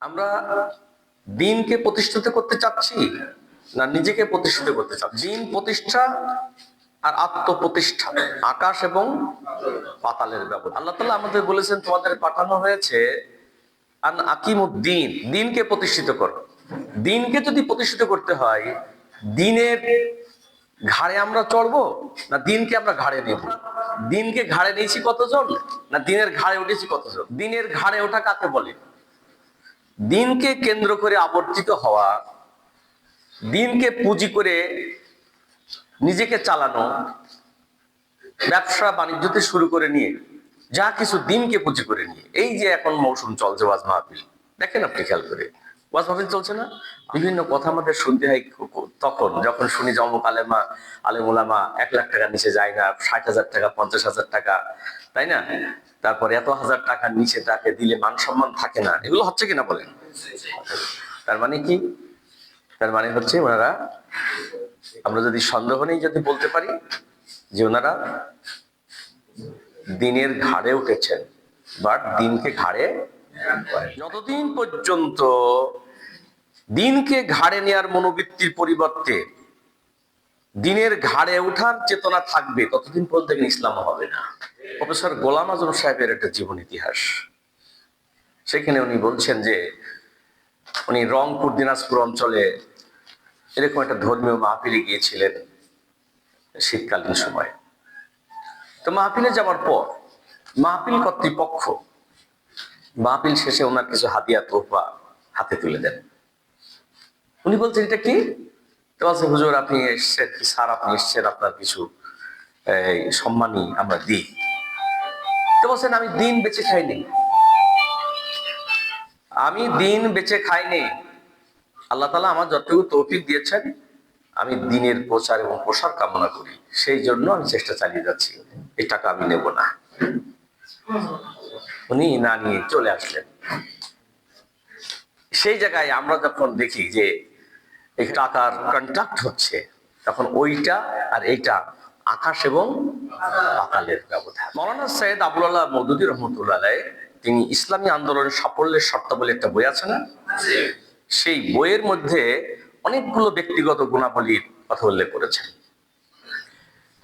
আমরা দিনকে প্রতিষ্ঠিত করতে চাচ্ছি না নিজেকে প্রতিষ্ঠিত করতে চাচ্ছি? দিন প্রতিষ্ঠা আর আত্মপ্রতিষ্ঠা, আকাশ এবং পাতালের ব্যবধান। আল্লাহ তাআলা আমাদের বলেছেন, তোমাদের পাঠানো হয়েছে, আন আকিমুদ্দিন, দিনকে প্রতিষ্ঠিত করো। দিনকে যদি প্রতিষ্ঠিত করতে হয়, দিনের ঘাড়ে আমরা চড়বো না দিনকে আমরা ঘাড়ে নেব? দিনকে ঘাড়ে নিয়েছি কতজন? না দিনের ঘাড়ে উঠেছি কতজন? দিনের ঘাড়ে ওঠা কাকে বলে? দিনকে কেন্দ্র করে আবর্তিত হওয়া, দিনকে পুঁজি করে নিজেকে চালানো, ব্যবসা বাণিজ্যতে শুরু করে নিয়ে, যা কিছু দিনকে পুঁজি করে নিয়ে, এই যে এখন মৌসুম চলছে ওয়াজ মাহফিল, দেখেন আপনি খেয়াল করে, ওয়াজ মাহফিল চলছে না? বিভিন্ন কথা আমাদের শুনতে হয় তখন, যখন শুনি যে অমুক আলেমা, আলেমুলামা এক লাখ টাকা নিচে যায় না, ষাট হাজার টাকা, পঞ্চাশ হাজার টাকা, তাই না? তারপর এত হাজার টাকার নিচে তাকে দিলে মান সম্মান থাকে না। এগুলো হচ্ছে কিনা বলেন? তার মানে কি? তার মানে হচ্ছে ওনারা, আমরা যদি সন্দেহ নেই যদি বলতে পারি যে ওনারা দিনের ঘাড়ে উঠেছেন, বাট দিনকে ঘাড়ে যতদিন পর্যন্ত দিনকে ঘাড়ে নেয়ার মনোবৃত্তির পরিবর্তে দিনের ঘাড়ে ওঠার চেতনা থাকবে, ততদিন পর্যন্ত ইসলাম হবে না। প্রফেসর গোলাম আজম সাহেবের একটা জীবন ইতিহাস। সেখানে উনি বলছেন যে, উনি রংপুর, দিনাজপুর অঞ্চলে এরকম একটা ধর্মীয় মাহফিলে গিয়েছিলেন শীতকালীন সময়। তো মাহফিলে যাওয়ার পর মাহফিল কর্তৃপক্ষ, মাহফিল শেষে ওনার কিছু হাতিয়া তোহফা হাতে তুলে দেন। উনি বলছেন, এটা কি? বলছে, হুজুর, আপনি এসছেন কি? স্যার, আপনি এসছেন, আপনার কিছু সম্মানই আমরা দিই। তো বলছেন, আমি দিন বেঁচে খাইনি। আমি দিন বেঁচে খাইনি। আল্লাহ তালা আমার যতটুকু তৌফিক দিয়েছেন, আমি দিনের প্রচার এবং প্রসার কামনা করি। সেই জন্য আমি চেষ্টা চালিয়ে যাচ্ছি। এই টাকা আমি নেব না। উনি না নিয়ে চলে আসলেন। সেই জায়গায় আমরা যখন দেখি যে এই টাকার কন্ট্রাক্ট হচ্ছে, তখন ওইটা আর এইটা আকাশ এবং পাতালের ব্যবধান। মৌলানা সৈয়দ আবুল আল্লাহ মদুদি রহমতুল্লাহ, তিনি ইসলামী আন্দোলনের সাফল্যের শর্ত বলে একটা বই আছে না? সেই বইয়ের মধ্যে অনেকগুলো ব্যক্তিগত গুণাবলীর কথা উল্লেখ করেছেন,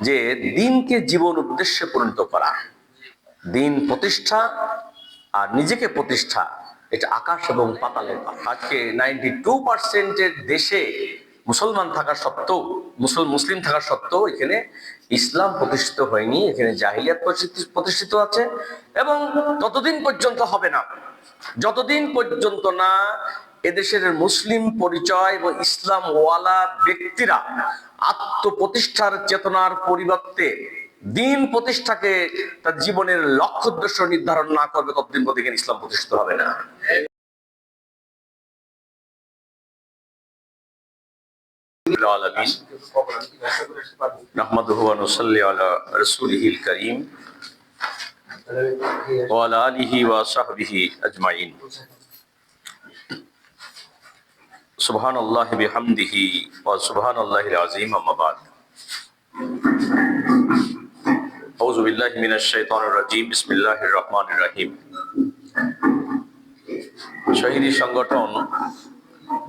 যে দিনকে জীবন উদ্দেশ্যে পরিণত করা, দিন প্রতিষ্ঠা আর নিজেকে প্রতিষ্ঠা এটা আকাশ এবং পাতালের। আজকে নাইনটি টু পার্সেন্টের দেশে মুসলমান থাকা সত্ত্বেও, মুসল মুসলিম থাকা সত্ত্বেও এখানে ইসলাম প্রতিষ্ঠিত হয়নি, এখানে জাহিলিয়াত প্রতিষ্ঠিত আছে এবং ততদিন পর্যন্ত হবে না যতদিন পর্যন্ত না এদেশের মুসলিম পরিচয় এবং ইসলাম ওয়ালা ব্যক্তিরা আত্মপ্রতিষ্ঠার চেতনার পরিবর্তে দিন প্রতিষ্ঠাকে তার জীবনের লক্ষ্য উদ্দেশ্য নির্ধারণ না করবে ততদিন পর্যন্ত এখানে ইসলাম প্রতিষ্ঠিত হবে না العالمين نحمده ونصلي على رسوله الكريم وعلى آله وصحبه أجمعين سبحان الله بحمده وسبحان الله العظيم أما بعد সংগঠন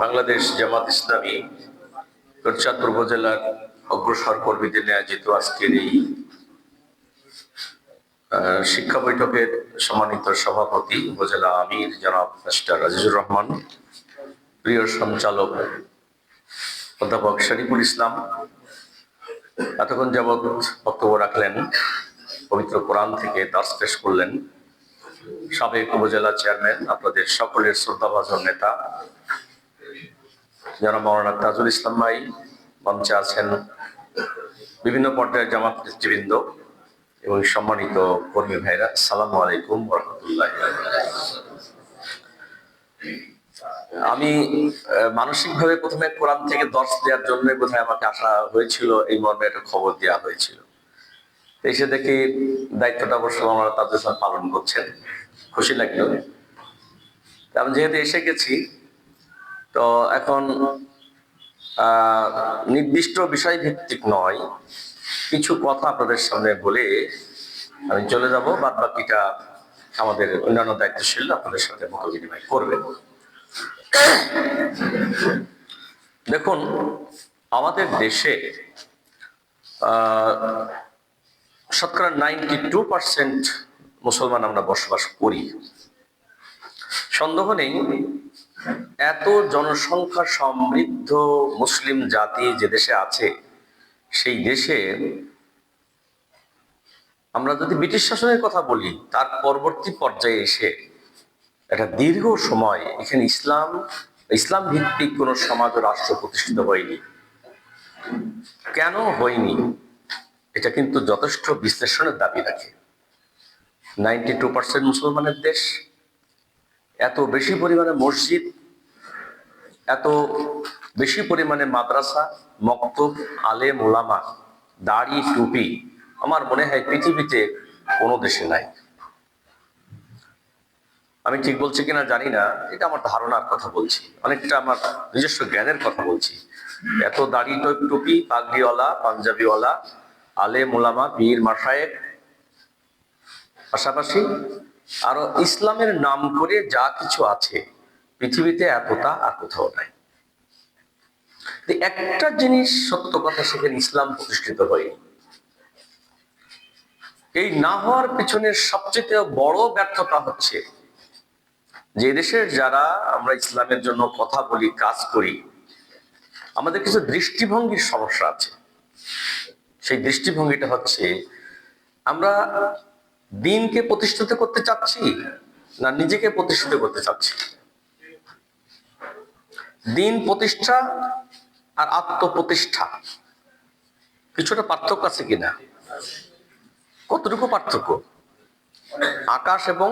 বাংলাদেশ জামাত ইসলামী চাঁদপুর উপজেলার অগ্রসর কর্মীদের আজকের এই শিক্ষা বৈঠকের সম্মানিত সভাপতি উপজেলা আমির জনাব মিস্টার আজিজুর রহমান, প্রিয় সঞ্চালক অধ্যাপক শরীফুল ইসলাম, এতক্ষণ যাবৎ বক্তব্য রাখলেন পবিত্র কোরআন থেকে দাস পেশ করলেন সাবেক উপজেলা চেয়ারম্যান, আপনাদের সকলের শ্রদ্ধাভাজন নেতা। যারা মৌলানা তাজুল ইসলাম ভাই, মঞ্চে আছেন বিভিন্ন পর্যায়ের জামাত নেতৃবৃন্দ এবং সম্মানিত কর্মী ভাইরা সালাম আলাইকুম রহমতুল্লাহ আমি মানসিকভাবে প্রথমে কোরআন থেকে দর্শ দেওয়ার জন্য বোধহয় আমাকে আসা হয়েছিল, এই মর্মে একটা খবর দেওয়া হয়েছিল। এসে দেখি দায়িত্বটা অবশ্য আমরা তাদের সাথে পালন করছেন। খুশি লাগল। আমি যেহেতু এসে গেছি, তো এখন নির্দিষ্ট বিষয় ভিত্তিক নয়, কিছু কথা আপনাদের সামনে বলে আমি চলে যাব বাদ বাকিটা আমাদের অন্যান্য দায়িত্বশীল আপনাদের সাথে মত বিনিময় করবেন। দেখুন, আমাদের দেশে শতকরা নাইনটি টু পার্সেন্ট মুসলমান আমরা বসবাস করি। সন্দেহ নেই, এত জনসংখ্যা সমৃদ্ধ মুসলিম জাতি যে দেশে আছে, সেই দেশে আমরা যদি ব্রিটিশ শাসনের কথা বলি, তার পরবর্তী পর্যায়ে এসে একটা দীর্ঘ সময় এখানে ইসলাম ইসলাম ভিত্তিক কোন সমাজ রাষ্ট্র প্রতিষ্ঠিত হয়নি। কেন হয়নি? এটা কিন্তু যথেষ্ট বিশ্লেষণের দাবি রাখে। নাইনটি টু পার্সেন্ট মুসলমানের দেশ, এত বেশি পরিমাণে মসজিদ, এত বেশি পরিমাণে মাদ্রাসা, মক্তব আলে মোলামা দাড়ি, টুপি, আমার মনে হয় পৃথিবীতে কোনো দেশে নাই। আমি ঠিক বলছি কিনা জানি না, এটা আমার ধারণার কথা বলছি, অনেকটা আমার নিজস্ব জ্ঞানের কথা বলছি। এত দাড়ি, টুপি, পাগড়িওয়ালা, পাঞ্জাবিওয়ালা আলে মোলামা বীর মাসায়েব পাশাপাশি আরও ইসলামের নাম করে যা কিছু আছে, পৃথিবীতে এতটা আর কোথাও নাই। একটা জিনিস সত্য কথা সেখানে ইসলাম প্রতিষ্ঠিত হয়নি এই না হওয়ার পিছনে সবচেয়ে বড় ব্যর্থতা হচ্ছে যে দেশের যারা আমরা ইসলামের জন্য কথা বলি, কাজ করি, আমাদের কিছু দৃষ্টিভঙ্গির সমস্যা আছে। সেই দৃষ্টিভঙ্গিটা হচ্ছে, আমরা দিনকে প্রতিষ্ঠিত করতে চাচ্ছি না নিজেকে প্রতিষ্ঠিত করতে চাচ্ছি? দিন প্রতিষ্ঠা আর আত্মপ্রতিষ্ঠা, কিছুটা পার্থক্য আছে কিনা? কতটুকু পার্থক্য? আকাশ এবং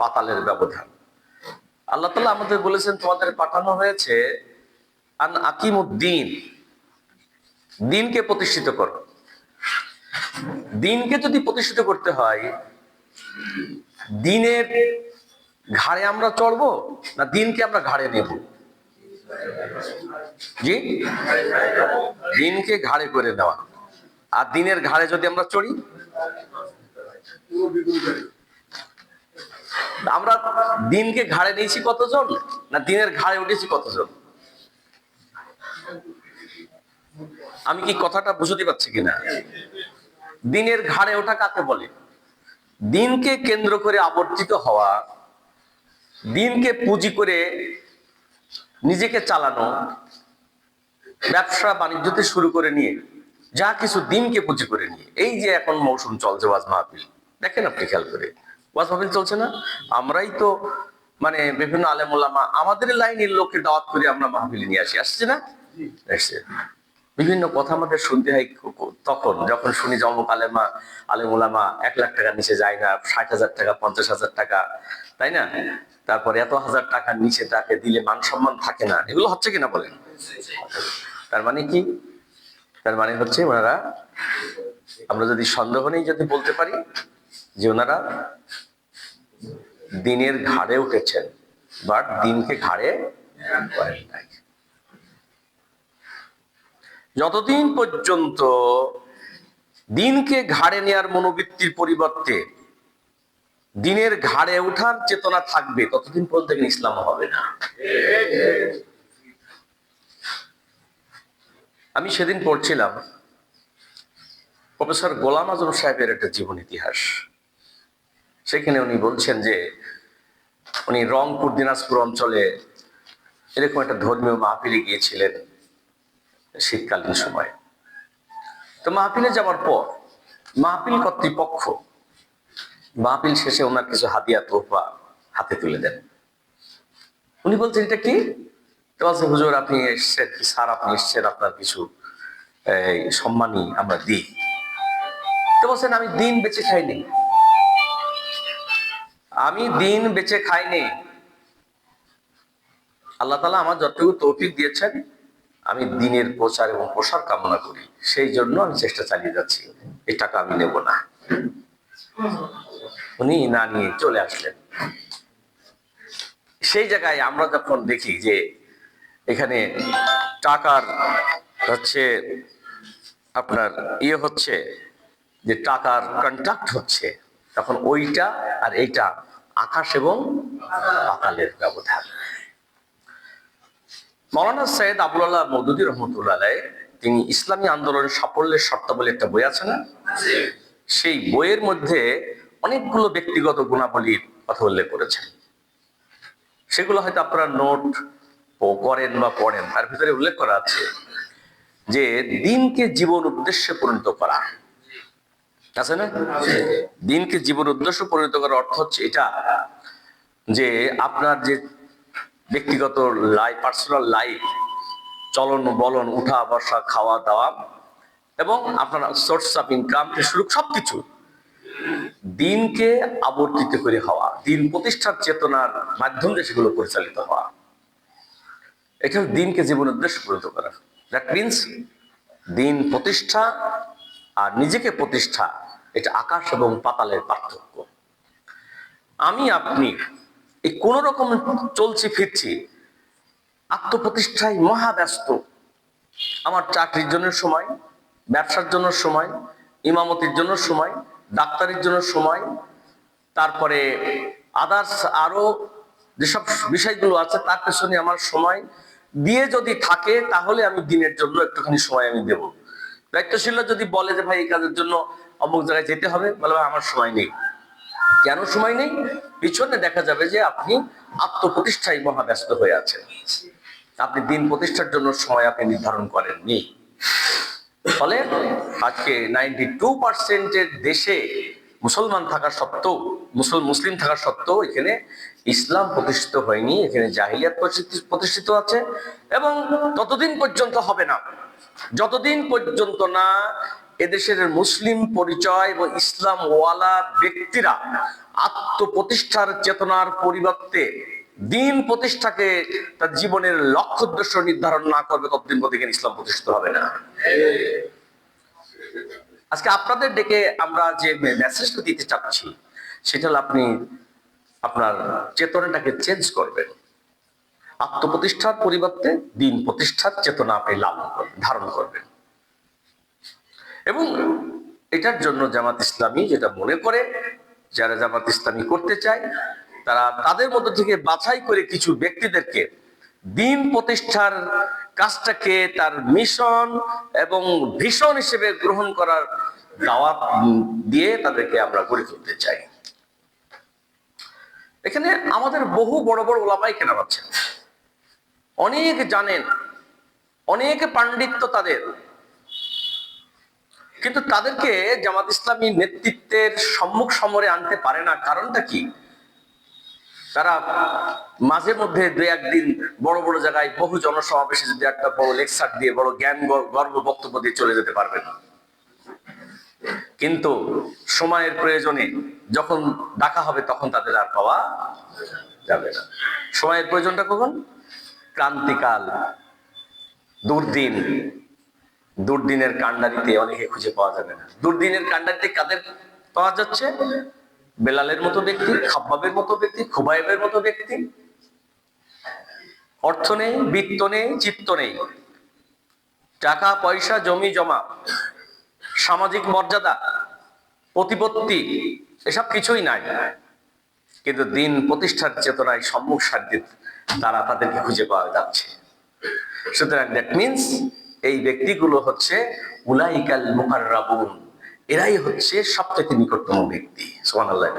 পাতালের ব্যবধান। আল্লাহ তালা আমাদের বলেছেন, তোমাদের পাঠানো হয়েছে, আন আকিমুদ্দিন দিনকে প্রতিষ্ঠিত করো। দিনকে যদি প্রতিষ্ঠিত করতে হয়, দিনের ঘাড়ে আমরা চড়বো না দিনকে আমরা ঘাড়ে নেব? জি? দিনকে ঘাড়ে করে দেওয়া। আর দিনের ঘাড়ে যদি আমরা চড়ি? আমরা দিনকে ঘাড়ে নিয়েছি কতজন? না দিনের ঘাড়ে উঠেছি কতজন? আমি কি কথাটা বুঝতে পারছি কিনা? দিনের ঘাড়ে ওঠা কাকে বলে? দিনকে কেন্দ্র করে আবর্তিত হওয়া দিনকে পুঁজি করে নিজেকে চালানো ব্যবসা বাণিজ্যতে শুরু করে নিয়ে যা কিছু দিনকে পুঁজি করে নিয়ে। এই যে এখন মৌসুম চলছে ওয়াজ মাহফিল দেখেন আপনি খেয়াল করে। ওয়াজ মাহফিল চলছে না? আমরাই তো মানে বিভিন্ন আলেমুল্লামা আমাদের লাইনের লোককে দাওয়াত করে আমরা মাহফিল নিয়ে আসি। আসছে না? এসছে বিভিন্ন কথা আমাদের শুনতে হয় তখন, যখন শুনি যে অমুক আলেমা আলেমুলামা এক লাখ টাকার নিচে যায় না, ষাট হাজার টাকা, পঞ্চাশ হাজার টাকা, তাই না? তারপরে এত হাজার টাকার নিচে তাকে দিলে মান সম্মান থাকে না। এগুলো হচ্ছে কিনা বলেন? তার মানে কি? তার মানে হচ্ছে ওনারা, আমরা যদি সন্দেহ নেই যদি বলতে পারি যে ওনারা দিনের ঘাড়ে উঠেছেন বাট দিনকে ঘাড়ে করেন নাই। যতদিন পর্যন্ত দিনকে ঘাড়ে নেয়ার মনোবৃত্তির পরিবর্তে দিনের ঘাড়ে ওঠার চেতনা থাকবে, ততদিন পর্যন্ত ইসলাম হবে না। আমি সেদিন পড়ছিলাম প্রফেসর গোলাম আজম সাহেবের একটা জীবন ইতিহাস। সেখানে উনি বলছেন যে উনি রংপুর, দিনাজপুর অঞ্চলে এরকম একটা ধর্মীয় মাহফিলে গিয়েছিলেন। শীতকালীন সময়। তো মাহফিলে যাওয়ার পর মাহফিল কর্তৃপক্ষ মাহফিল শেষে ওনার কিছু হাতিয়া তোহফা হাতে তুলে দেন। উনি বলছেন, এটা কি? বলছে, হুজুর, আপনি এসছেন কি? স্যার, আপনি এসছেন, আপনার কিছু সম্মানই আমরা দিই। তো বলছেন, আমি দিন বেঁচে খাইনি। আমি দিন বেঁচে খাইনি। আল্লাহ তালা আমার যতটুকু তৌফিক দিয়েছেন আমি দিনের প্রচার এবং প্রসার কামনা করি। সেই জন্য আমি চেষ্টা চালিয়ে যাচ্ছি। এই টাকা আমি নেব না। উনি না নিয়ে চলে আসলেন। সেই জায়গায় আমরা যখন দেখি যে এখানে টাকার হচ্ছে আপনার ইয়ে হচ্ছে, যে টাকার কন্ট্রাক্ট হচ্ছে, তখন ওইটা আর এইটা আকাশ এবং পাতালের ব্যবধান। মৌলানা সৈয়দ আবুল্লাহ মৌদুদি রহমতুল্লাহ তিনি ইসলামী আন্দোলনের সাফল্যের শর্তাবলী একটা বই আছে না? সেই বইয়ের মধ্যে অনেকগুলো ব্যক্তিগত গুণাবলীর কথা উল্লেখ করেছেন। সেগুলো হয়তো আপনারা নোট করেন বা পড়েন, তার ভিতরে উল্লেখ করা আছে যে দিনকে জীবন উদ্দেশ্যে পরিণত করা। আছে না? দিনকে জীবন উদ্দেশ্য পরিণত করার অর্থ হচ্ছে এটা যে আপনার যে ব্যক্তিগত লাইফ পার্সোনাল লাইফ চলন বলন, উঠা বসা, খাওয়া দাওয়া, এবং আপনার সোর্স অফ ইনকাম শুরু সবকিছু দিনকে আবর্তিত করে হওয়া, দিন প্রতিষ্ঠার চেতনার মাধ্যম দিয়ে সেগুলো পরিচালিত হওয়া। এটা দিনকে জীবন উদ্দেশ্য পরিণত করা। দ্যাট মিনস দিন প্রতিষ্ঠা আর নিজেকে প্রতিষ্ঠা, এটা আকাশ এবং পাতালের পার্থক্য। আমি, আপনি এই কোন রকম চলছি ফিরছি। আত্মপ্রতিষ্ঠায় মহা ব্যস্ত। আমার চাকরির জন্য সময়, ব্যবসার জন্য সময়, ইমামতির জন্য সময়, ডাক্তারের জন্য সময়, তারপরে আদার্স আরও যেসব বিষয়গুলো আছে তার পেছনে আমার সময়। দিয়ে যদি থাকে তাহলে আমি দিনের জন্য একটুখানি সময় আমি দেব। দায়িত্বশীল যদি বলে যে, ভাই, এই কাজের জন্য অমুক জায়গায় যেতে হবে, বলে, ভাই, আমার সময় নেই। কেন সময় নেই? পিছনে দেখা যাবে যে আপনি আত্মপ্রতিষ্ঠায় মহা ব্যস্ত হয়ে আছেন। আপনি দিন প্রতিষ্ঠার জন্য সময় আপনি নির্ধারণ করেননি। ফলে আজকে নাইনটি টু পার্সেন্টের দেশে মুসলমান থাকা সত্ত্বেও, মুসল, মুসলিম থাকা সত্ত্বেও এখানে ইসলাম প্রতিষ্ঠিত হয়নি, এখানে জাহিলিয়াত প্রতিষ্ঠিত আছে এবং ততদিন পর্যন্ত হবে না। যতদিন পর্যন্ত না এদেশের মুসলিম পরিচয় এবং ইসলাম ওয়ালা ব্যক্তিরা আত্মপ্রতিষ্ঠার চেতনার পরিবর্তে দিন প্রতিষ্ঠাকে তার জীবনের লক্ষ্য উদ্দেশ্য নির্ধারণ না করবে, ততদিন পর্যন্ত এখানে ইসলাম প্রতিষ্ঠিত হবে না। আজকে আপনাদের ডেকে আমরা যে মেসেজটা দিতে চাচ্ছি, সেটা হলো আপনি আপনার চেতনাটাকে চেঞ্জ করবেন। আত্মপ্রতিষ্ঠার পরিবর্তে দিন প্রতিষ্ঠার চেতনা আপনি লালন করবেন, ধারণ করবেন। এবং এটার জন্য জামাত ইসলামী যেটা মনে করে, যারা জামাত ইসলামী করতে চায়, তারা তাদের মধ্য থেকে বাছাই করে কিছু ব্যক্তিদেরকে দিন প্রতিষ্ঠার কাজটাকে তার মিশন এবং ভীষণ হিসেবে গ্রহণ করার দাওয়াত দিয়ে তাদেরকে আমরা গড়ে তুলতে চাই। এখানে আমাদের বহু বড় বড় ওলামাই কেনা পাচ্ছেন অনেক জানেন, অনেক পাণ্ডিত্য তাদের। কিন্তু তাদেরকে জামাত ইসলামী নেতৃত্বের সম্মুখ সমরে আনতে পারে না। কারণটা কি? তারা মাঝে মধ্যে দু একদিন বড় বড় জায়গায় বহু জনসমাবেশে যদি একটা বড় লেকচার দিয়ে, বড় জ্ঞান গর্ব বক্তব্য দিয়ে চলে যেতে পারবে না কিন্তু সময়ের প্রয়োজনে যখন ডাকা হবে তখন তাদের আর পাওয়া যাবে না। সময়ের প্রয়োজনটা কখন? ক্রান্তিকাল, দুর্দিন। দুর্দিনের কান্ডারিতে অনেকে খুঁজে পাওয়া যাবে না। দুর্দিনের কান্ডারিতে কাদের পাওয়া যাচ্ছে? বেলালের মতো ব্যক্তি, খাব্বাবের মতো ব্যক্তি, খুবাইবের মতো ব্যক্তি। অর্থ নেই, বৃত্ত নেই, চিত্ত নেই। টাকা, পয়সা, জমি, জমা, সামাজিক মর্যাদা, প্রতিপত্তি, এসব কিছুই নাই। কিন্তু দিন প্রতিষ্ঠার চেতনায় সম্মুখ সাধ্যে তারা তাদেরকে খুঁজে পাওয়া যাচ্ছে। সুতরাং দ্যাট মিনস এই ব্যক্তিগুলো হচ্ছে উলাইকাল মুকাররাবুন। এরাই হচ্ছে সবথেকে নিকটতম ব্যক্তি। সুবহানাল্লাহ।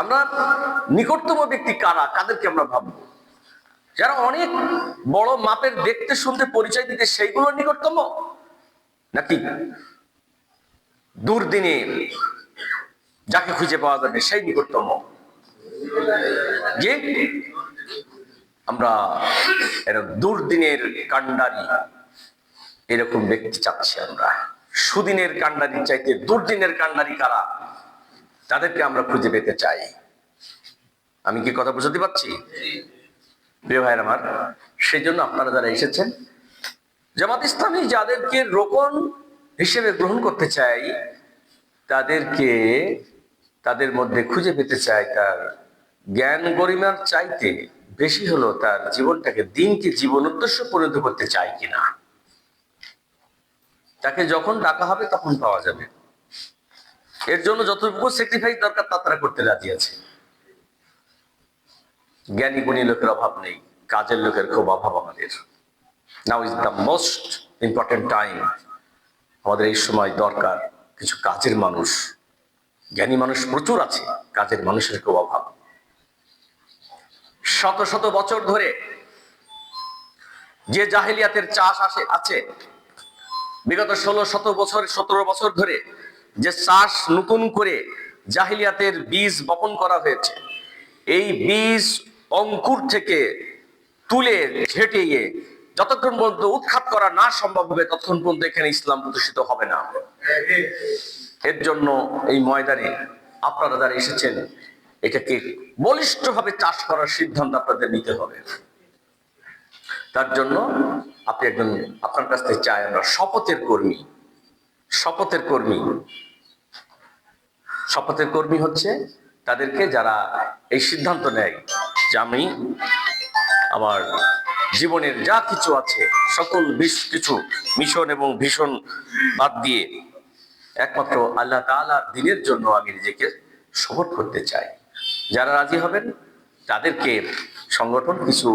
আমরা নিকটতম ব্যক্তি কারা? কাদেরকে আমরা ভাববো? যারা অনেক বড় মাপের দেখতে, শুনতে, পরিচয় দিতে সেইগুলো নিকটতম? নাকি দুর্দিনে যাকে খুঁজে পাওয়া যাবে সেই নিকটতম? যে আমরা এরকম দুর্দিনের কাণ্ডারি এরকম ব্যক্তি চাচ্ছি আমরা। সুদিনের কাণ্ডারি চাইতে দুর্দিনের কাণ্ডারি কারা? তাদেরকে আমরা খুঁজে পেতে চাই। আমি কি কথা বুঝতে পারছি? প্রিয় ভাইয়ের আমার সেই জন্য আপনারা যারা এসেছেন, জামাত ইসলামী যাদেরকে রোকন হিসেবে গ্রহণ করতে চাই, তাদেরকে তাদের মধ্যে খুঁজে পেতে চাই তার জ্ঞান গরিমার চাইতে। বেশি হলো তার জীবনটাকে দিনকে জীবন উদ্দেশ্য পরিণত করতে চায় কিনা? তাকে যখন ডাকা হবে তখন পাওয়া যাবে। এর জন্য যতটুকু স্যাক্রিফাইস দরকার তা তারা করতে রাজি আছে। জ্ঞানী গুণী লোকের অভাব নেই, কাজের লোকের খুব অভাব আমাদের। Now is the most important time আমাদের এই সময় দরকার কিছু কাজের মানুষ। জ্ঞানী মানুষ প্রচুর আছে, কাজের মানুষের খুব অভাব। শত শত বছর ধরে যে জাহেলিয়াতের চাষ আসে আছে, বিগত ষোলো শত বছর সতেরো বছর ধরে যে চাষ নতুন করে জাহিলিয়াতের বীজ বপন করা হয়েছে, এই বীজ অঙ্কুর থেকে তুলে ঝেঁটিয়ে যতক্ষণ পর্যন্ত উৎখাত করা না সম্ভব হবে, ততক্ষণ পর্যন্ত এখানে ইসলাম প্রতিষ্ঠিত হবে না। এর জন্য এই ময়দানে আপনারা যারা এসেছেন এটাকে বলিষ্ঠভাবে চাষ করার সিদ্ধান্ত আপনাদের নিতে হবে। তার জন্য আপনি একজন, আপনার কাছ থেকে চাই আমরা শপথের কর্মী। শপথের কর্মী। শপথের কর্মী হচ্ছে তাদেরকে যারা এই সিদ্ধান্ত নেয় যে আমি আমার জীবনের যা কিছু আছে, সকল বিশ কিছু, মিশন এবং ভীষণ বাদ দিয়ে একমাত্র আল্লাহ তাআলার দিনের জন্য আমি নিজেকে শপথ করতে চাই। যারা রাজি হবেন, তাদেরকে সংগঠন কিছু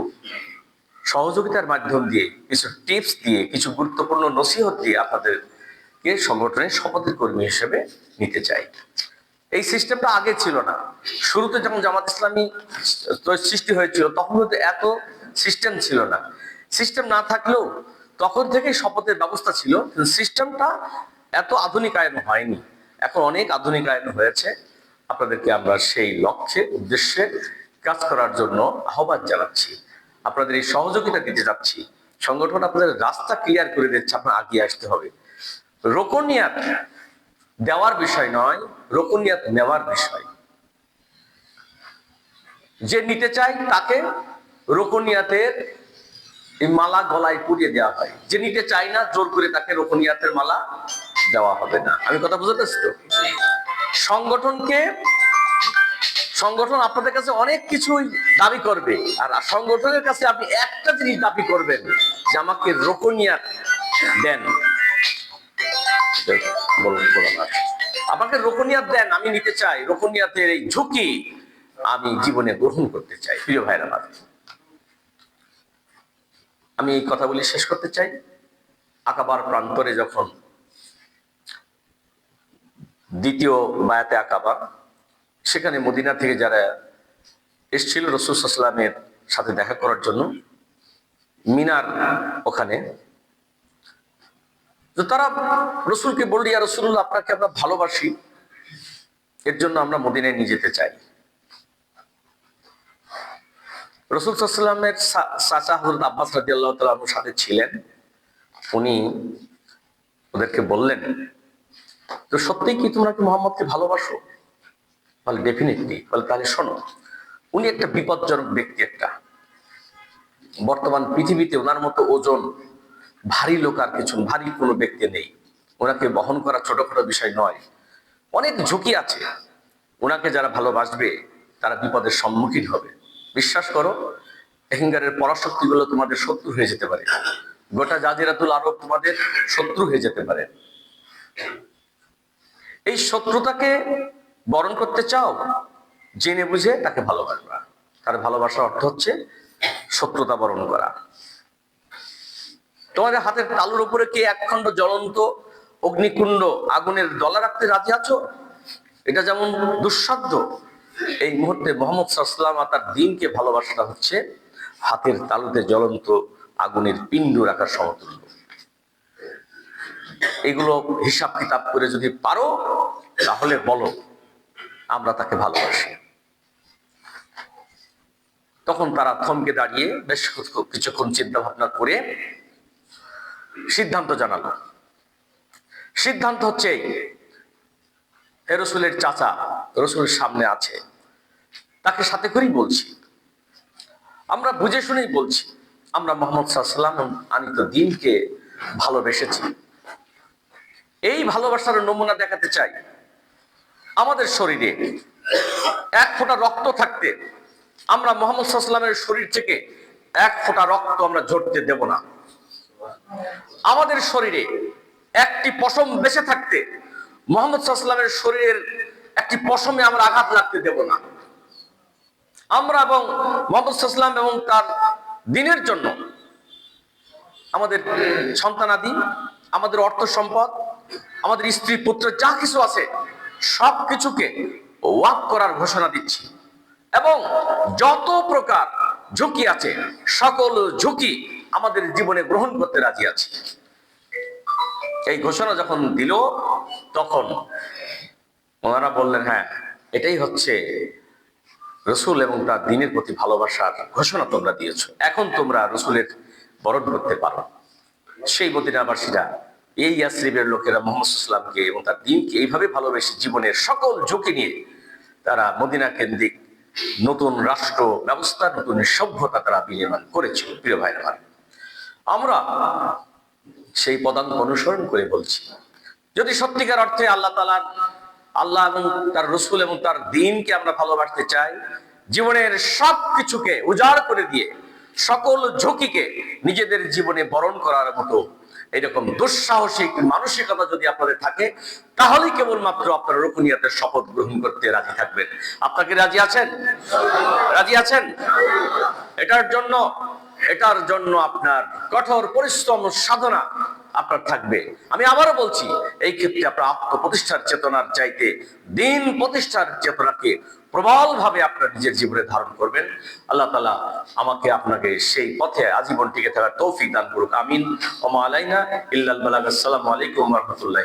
সহযোগিতার মাধ্যম দিয়ে, কিছু টিপস দিয়ে, কিছু গুরুত্বপূর্ণ নসিহত দিয়ে আপনাদেরকে সংগঠনের শপথের কর্মী হিসেবে নিতে চাই। এই সিস্টেমটা আগে ছিল না। শুরুতে যখন জামাত ইসলামী সৃষ্টি হয়েছিল, তখন কিন্তু এত সিস্টেম ছিল না। সিস্টেম না থাকলেও তখন থেকেই শপথের ব্যবস্থা ছিল সিস্টেমটা এত আধুনিকায়ন হয়নি। এখন অনেক আধুনিকায়ন হয়েছে। আপনাদেরকে আমরা সেই লক্ষ্যে, উদ্দেশ্যে কাজ করার জন্য আহ্বান জানাচ্ছি। আপনাদের এই সহযোগিতা দিতে যাচ্ছি। সংগঠন আপনাদের রাস্তা ক্লিয়ার করে দিচ্ছে, আপনার আগিয়ে আসতে হবে। রোকনিয়াত দেওয়ার বিষয় নয় রোকনিয়াত নেওয়ার বিষয়। যে নিতে চায় তাকে রোকনিয়াতের এই মালা গলায় পুড়িয়ে দেওয়া হয়। যে নিতে চায় না, জোর করে তাকে রোকনিয়াতের মালা দেওয়া হবে না। আমি কথা বুঝতে পারছি তো? সংগঠনকে, সংগঠন আপনাদের কাছে অনেক কিছুই দাবি করবে, আর সংগঠনের কাছে আপনি একটা জিনিস দাবি করবেন, যে আমাকে রোকনিয়াত দেন। আমাকে রোকনিয়াত দেন, আমি নিতে চাই। রোকনিয়াতের এই ঝুঁকি আমি জীবনে গ্রহণ করতে চাই, প্রিয় ভাইরা আমার। আমি এই কথাগুলি শেষ করতে চাই। আকাবার প্রান্তরে যখন দ্বিতীয় মায়াতে আকাবা, সেখানে মদিনা থেকে যারা এসছিল রসুলামের সাথে দেখা করার জন্য, মিনার ওখানে। তো তারা রসুলকে বললি আর রসুল্লাহ আপনাকে আমরা ভালোবাসি, এর জন্য আমরা মদিনায় নিয়ে যেতে চাই। রসুল সাল্লামের চাচা হজরত আব্বাস রাজি আল্লাহ সাথে ছিলেন। উনি ওদেরকে বললেন তো সত্যি কি তোমরা কি মোহাম্মদকে ভালোবাসো? বলে ডেফিনেটলি বলে তাহলে শোনো, উনি একটা বিপজ্জনক ব্যক্তি একটা। বর্তমান পৃথিবীতে ওনার মতো ওজন ভারী লোক আর কিছু, ভারী কোনো ব্যক্তি নেই। ওনাকে বহন করা ছোটখাটো বিষয় নয়। অনেক ঝুঁকি আছে। ওনাকে যারা ভালোবাসবে, তারা বিপদের সম্মুখীন হবে। বিশ্বাস করো এখানকারের পরাশক্তিগুলো তোমাদের শত্রু হয়ে যেতে পারে। গোটা জাজিরাতুল আরব তোমাদের শত্রু হয়ে যেতে পারে। এই শত্রুতাকে বরণ করতে চাও, জেনে বুঝে তাকে ভালোবাসবা। তার ভালোবাসার অর্থ হচ্ছে শত্রুতা বরণ করা। তোমাদের হাতের তালুর উপরে কি একখণ্ড জ্বলন্ত অগ্নিকুণ্ড আগুনের দলা রাখতে রাজি আছো? এটা যেমন দুঃসাধ্য, এই মুহূর্তে মোহাম্মদ সাল্লাম আর তার দিনকে ভালোবাসাটা হচ্ছে হাতের তালুতে জ্বলন্ত আগুনের পিণ্ড রাখার সমতুল্য। এগুলো হিসাব কিতাব করে যদি পারো, তাহলে বলো, আমরা তাকে ভালোবাসি। তখন তারা থমকে দাঁড়িয়ে বেশ কিছুক্ষণ চিন্তা ভাবনা করে সিদ্ধান্ত জানালো। সিদ্ধান্ত হচ্ছে রসুলের চাচা রসুলের সামনে আছে, তাকে সাথে করেই বলছি। আমরা বুঝে শুনেই বলছি, আমরা মোহাম্মদ সাল্লাম আনিত দিনকে ভালোবেসেছি। এই ভালোবাসার নমুনা দেখাতে চাই। আমাদের শরীরে এক ফোঁটা রক্ত থাকতে আমরা মোহাম্মদ সাল্লামের শরীর থেকে এক ফোঁটা রক্ত আমরা ঝরতে দেব না। আমাদের শরীরে একটি পশম বেঁচে থাকতে মোহাম্মদ সাল্লামের শরীরের একটি পশমে আমরা আঘাত লাগতে দেব না। আমরা এবং মোহাম্মদ ইসলাম এবং তার দিনের জন্য আমাদের সন্তানাদি, আমাদের অর্থ সম্পদ আমাদের স্ত্রী পুত্র যা কিছু আছে সব কিছুকে ওয়াক করার ঘোষণা দিচ্ছি। এবং যত প্রকার ঝুঁকি আছে, সকল ঝুঁকি আমাদের জীবনে গ্রহণ করতে রাজি আছি। এই ঘোষণা যখন দিল, তখন ওনারা বললেন হ্যাঁ এটাই হচ্ছে রসুল এবং তার দিনের প্রতি ভালোবাসার ঘোষণা তোমরা দিয়েছ। এখন তোমরা রসুলের বরণ করতে পারো। সেই মদিনাবাসীরা এই ইয়াসরিবের লোকেরা মোহাম্মদ ইসলামকে এবং তার দিনকে এইভাবে ভালোবেসে জীবনের সকল ঝুঁকি নিয়ে তারা মদিনা কেন্দ্রিক নতুন রাষ্ট্র ব্যবস্থা, নতুন সভ্যতা তারা বিনির্মাণ করেছিল, প্রিয় ভাই আমার। সেই পদাঙ্ক অনুসরণ করে বলছি, যদি সত্যিকার অর্থে আল্লাহ তালার আল্লাহ এবং তার রসুল এবং তার দিনকে আমরা ভালোবাসতে চাই, জীবনের সব কিছুকে উজাড় করে দিয়ে সকল ঝুঁকিকে নিজেদের জীবনে বরণ করার মতো এরকম দুঃসাহসিক মানসিকতা যদি আপনাদের থাকে, তাহলেই কেবলমাত্র আপনার রকুনিয়াতের শপথ গ্রহণ করতে রাজি থাকবেন। আপনাকে রাজি আছেন? রাজি আছেন? এটার জন্য এটার জন্য আপনার কঠোর পরিশ্রম সাধনা আপনার থাকবে। আমি আবারও বলছি, এই ক্ষেত্রে আপনার আত্মপ্রতিষ্ঠার চেতনার চাইতে, দিন প্রতিষ্ঠার চেতনাকে প্রবলভাবে আপনার নিজের জীবনে ধারণ করবেন। আল্লাহ তালা আমাকে আপনাকে সেই পথে আজীবন টিকে থাকার তৌফিক দান করুক। আমিন। ওমা আলাইনা ইল্লাল আলাইকুম রহমতুল্লাহ